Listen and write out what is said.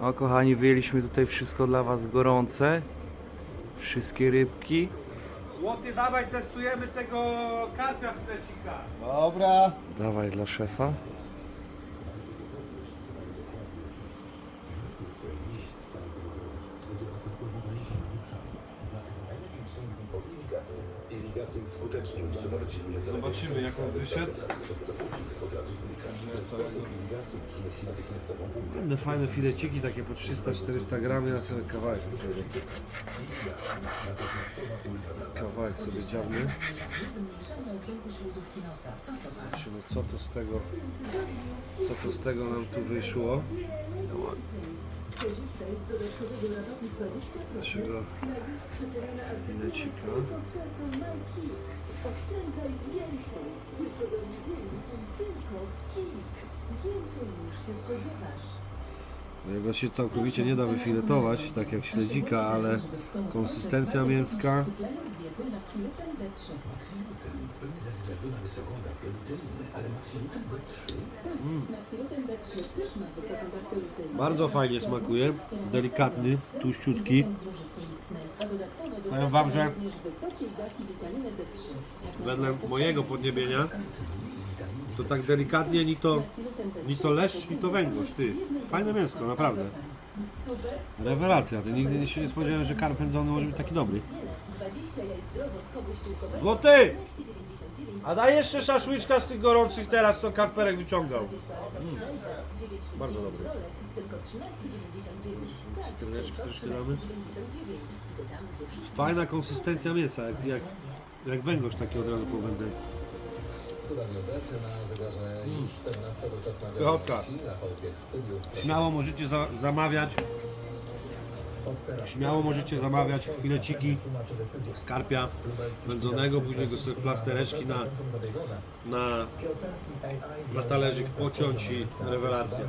O kochani, wyjęliśmy tutaj wszystko dla Was gorące. Wszystkie rybki. Złoty, dawaj, testujemy tego karpia flecika. Dobra. Dawaj dla szefa. Zobaczymy jak on wyszedł. przynosi natychmiastową ulgę. Ładne, fajne fileciki, takie po 300-400 gram, ja sobie kawałek. Kawałek sobie nosa. Zobaczymy co to z tego, co to z tego nam tu wyszło. Korzystaj z dodatkowego rabatu 20% Naszego na dziś przecenione tylko. Oszczędzaj więcej. Wyprzedowni dzień i tylko w KIK. Więcej niż się spodziewasz. Jego się całkowicie nie da wyfiletować, tak jak śledzika, ale konsystencja mięska. Suplement diety Maxiluten D3. Maxiluten, pewnie ze względu na wysoką dawkę luteiny, ale Maxiluten D3 Maxiluten D3 też ma wysoką dawkę luteiny. Bardzo fajnie smakuje, delikatny, tłuściutki. Powiem wam, że również wysokiej dawki witaminy D3. Wedle mojego podniebienia to tak delikatnie ni to, Maxiluten D3 ni to leszcz, ni to węgorz, ty. Fajne mięsko, naprawdę. Rewelacja, ty nigdy się nie spodziewałem, że karp pędzony może być taki dobry. 20 jaj zdrowo z chowu ściółkowego. Złoty! 15,99 A daj jeszcze szaszłyczka z tych gorących teraz, co Kasperek wyciągał. Bardzo dobry. Tylko 13,99. Cytryneczki troszkę damy. 13,99. Tam, gdzie wszystko Fajna konsystencja mięsa, jak, jak, jak węgorz taki od razu po wędzeniu. Radio Z na zegarze już 14 to czas na Pychotka. wiadomości. Rafał Biech w studiu. Śmiało możecie za, zamawiać, śmiało możecie zamawiać fileciki z karpia wędzonego, później go sobie plastereczki na, na, na talerzyk pociąć i rewelacja.